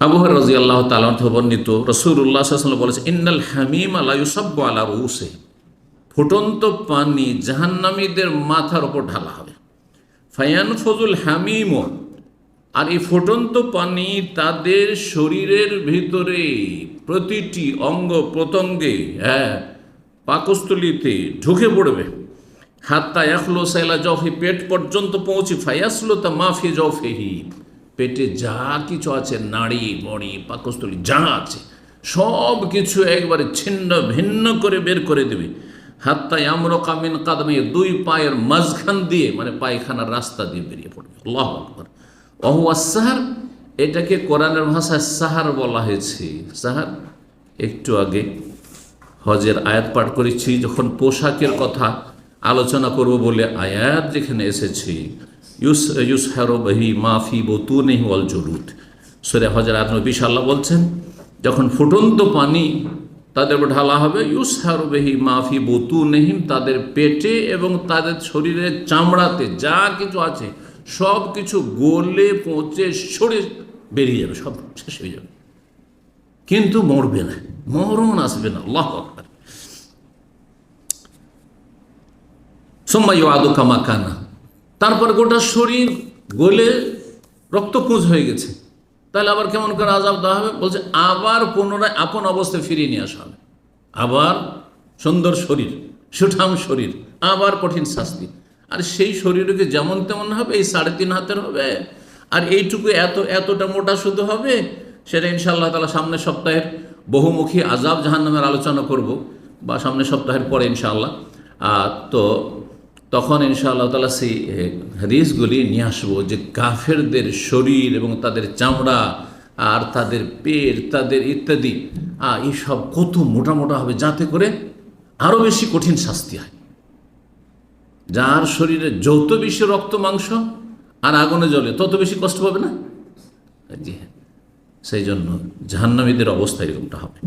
আবুহর রাজি আল্লাহ তালাহ বর্ণিত রসুল্লাহ বলেছে ইন্নাল হামিম আল্লাহ সব্য আল্লাহ রুসে ফুটন্ত পানি জাহান্নামীদের মাথার ওপর ঢালা হবে। ফায়ান ফজুল হামিম। আর এই ফুটন্ত পানি তাদের শরীরের ভিতরে প্রতিটি অঙ্গ প্রত্যঙ্গে হ্যাঁ পাকস্থলিতে ঢুকে পড়বে। হাত্তা এখলো সাইলা জফি পেট পর্যন্ত পৌঁছে ফায়াসলো তা মাফি জফেহি পেটে যা কিছু আছে, নাড়ি, বড়ি, পাকস্থলী, যা আছে, সব কিছু একবারে ছিন্ন ভিন্ন করে বের করে দেবে। হাত্তা আমর কামিন কাদমে, দুই পায়ের মাঝখান দিয়ে মানে পায়খানার রাস্তা দিয়ে বেরিয়ে পড়বে। আল্লাহ আকবর। অহু সাহার, এটাকে কোরআনের ভাষায় সাহার বলা হয়েছে। সাহার, একটু আগে হজের আয়াত পাঠ করেছি, যখন পোশাকের কথা আলোচনা করব বলে আয়াত যেখানে এসেছে ইউস ইউস বহি মাফি বতু নেই অল জরুদ সরে হজের আয়াত বিশ বলছেন, যখন ফুটন্ত পানি তাদের ঢালা হবে, ইউস বেহি মাফি বতু নেহিম তাদের পেটে এবং তাদের শরীরের চামড়াতে যা কিছু আছে, সব কিছু গলে পৌঁছে সরে বেরিয়ে যাবে, সব শেষ হয়ে যাবে। কিন্তু মরবে না, মরণ আসবে না, আল্লাহ আকবর। সোম্মাই আদু কামা কানা তারপর গোটা শরীর, গলে রক্তপুঁজ হয়ে গেছে। তাহলে আবার কেমন করে আজাব দেওয়া হবে? বলছে, আবার পুনরায় আপন অবস্থায় ফিরিয়ে নিয়ে আসা হবে। আবার সুন্দর শরীর, সুঠাম শরীর, আবার কঠিন শাস্তি। আর সেই শরীরকে যেমন তেমন হবে, এই সাড়ে তিন হাতের হবে। আর এইটুকু এত, এতটা মোটা শুধু হবে, সেটা ইনশাআল্লাহ তালা সামনের সপ্তাহের বহুমুখী আজাব জাহান্নামের আলোচনা করব, বা সামনের সপ্তাহের পরে ইনশাআল্লাহ। তো তখন ইনশাআল্লাহ তালা সেই হাদিসগুলি নিয়ে আসব যে কাফেরদের শরীর এবং তাদের চামড়া আর তাদের পেট, তাদের ইত্যাদি এইসব কত মোটা মোটা হবে যাতে করে আরও বেশি কঠিন শাস্তি হয়। যার শরীরে যত বেশি রক্ত, মাংস আর আগুনে জ্বলে তত বেশি কষ্ট পাবে না? জি হ্যাঁ। সেই জন্য জাহান্নামীদের অবস্থা এরকমটা হবে।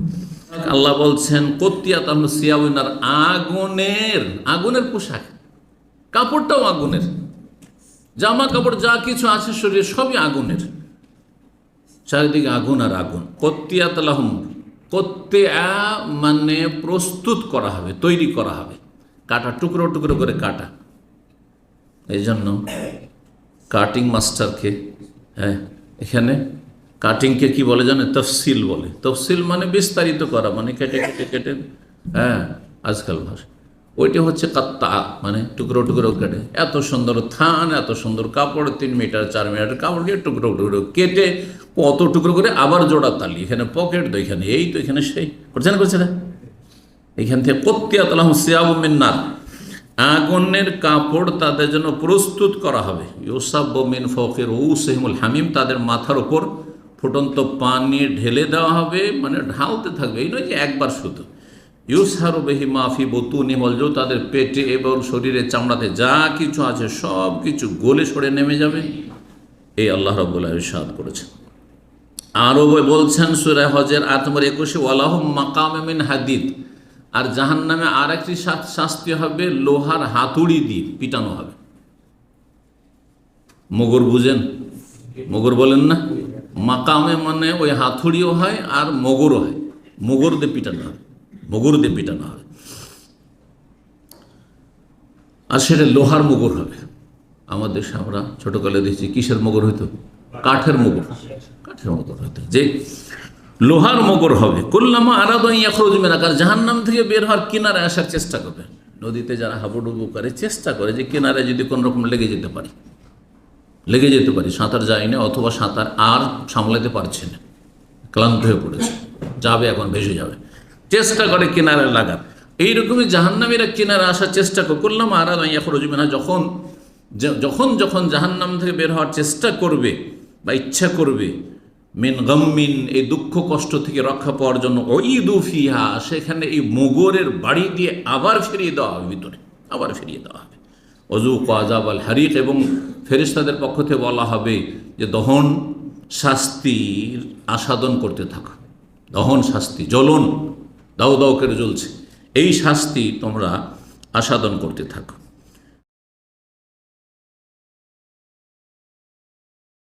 আল্লাহ বলছেন কতিয়া তাহলে আগুনের আগুনের পোশাক কাপড়টাও আগুনের। জামা কাপড় যা কিছু আছে শরীরে সবই আগুনের। চারিদিকে আগুন আর আগুন। কত্তিয়াত লাহম কত্তিয়া মানে প্রস্তুত করা হবে, তৈরি করা হবে। কাটা টুকরো টুকরো করে কাটা। এই জন্য কাটিং মাস্টারকে হ্যাঁ এখানে কাটিংকে কি বলে জানে তফসিল বলে। তফসিল মানে বিস্তারিত করা মানে কেটে কেটে কেটে হ্যাঁ আজকাল ভাষা। ওইটা হচ্ছে কাত্তা মানে টুকরো টুকরো কেটে। এত সুন্দর থান, এত সুন্দর কাপড়, তিন মিটার, চার মিটার কাপড় কাপড়কে টুকরো টুকরো কেটে কত টুকরো করে আবার জোড়া তালি। এখানে পকেট তো এখানে এই তো এখানে সেই। করছে না করছে না এখান থেকে কত্তিয়া তালাম সিয়াবমিনার আগুনের কাপড় তাদের জন্য প্রস্তুত করা হবে। ইউসাব মিন ফকের ও সেহমুল হামিম, তাদের মাথার ওপর ফুটন্ত পানি ঢেলে দেওয়া হবে মানে ঢালতে থাকবে। এই নয় যে একবার শুধু। ইউসারু বেহি মাফি বতু নিমলজ তাদের পেটে এবং শরীরের চামড়াতে যা কিছু আছে, সব কিছু গলে সরে নেমে যাবে। এই আল্লাহ রবুল্লাহ ইসাদ করেছেন। আরও বলছেন সুরে হজের আত্মর একুশে ওয়ালাহ মাকাম মিন হাদিদ। আর জাহান নামে আর একটি শাস্তি হবে, লোহার হাতুড়ি দিয়ে পিটানো হবে। মগর বুঝেন? মগর বলেন না? মাকামে মানে ওই হাতুড়িও হয় আর মগরও হয়। মগর পিটানো হবে। মগর দিয়ে পিটানো হবে। আর সেটা লোহার মগর হবে। আমাদের দেশে আমরা ছোটকালে দেখছি, কিসের মগর হইতো? কাঠের মগর। কাঠের মগর হইতো। যে লোহার মগর হবে। কল্লামা আরাদ ইয়াখরুজ মেনা কারণ জাহান্নাম থেকে বের হওয়ার কিনারে আসার চেষ্টা করবে। নদীতে যারা হাবুডুবু করে, চেষ্টা করে যে কিনারে যদি কোনো রকম লেগে যেতে পারি। লেগে যেতে পারি, সাঁতার যায় না অথবা সাঁতার আর সামলাতে পারছে না। ক্লান্ত হয়ে পড়েছে। যাবে এখন, ভেসে যাবে। চেষ্টা করে কিনারে লাগার এইরকমই জাহান্নামীরা কিনারে আসার চেষ্টা করলাম, আর ইয়াখরুজ মেনা যখন যখন যখন জাহান্নাম থেকে বের হওয়ার চেষ্টা করবে বা ইচ্ছা করবে, মিন গম্মিন, এই দুঃখ কষ্ট থেকে রক্ষা পাওয়ার জন্য ওই দুফিহা সেখানে এই মোগরের বাড়ি দিয়ে আবার ফিরিয়ে দেওয়া হবে, ভিতরে আবার ফিরিয়ে দেওয়া হবে। অজু কাজাব আল হারিক এবং ফেরিস্তাদের পক্ষ থেকে বলা হবে যে, দহন শাস্তির আস্বাদন করতে থাকো। দহন শাস্তি, জ্বলন। দাও দাও করে জ্বলছে। এই শাস্তি তোমরা আস্বাদন করতে থাকো।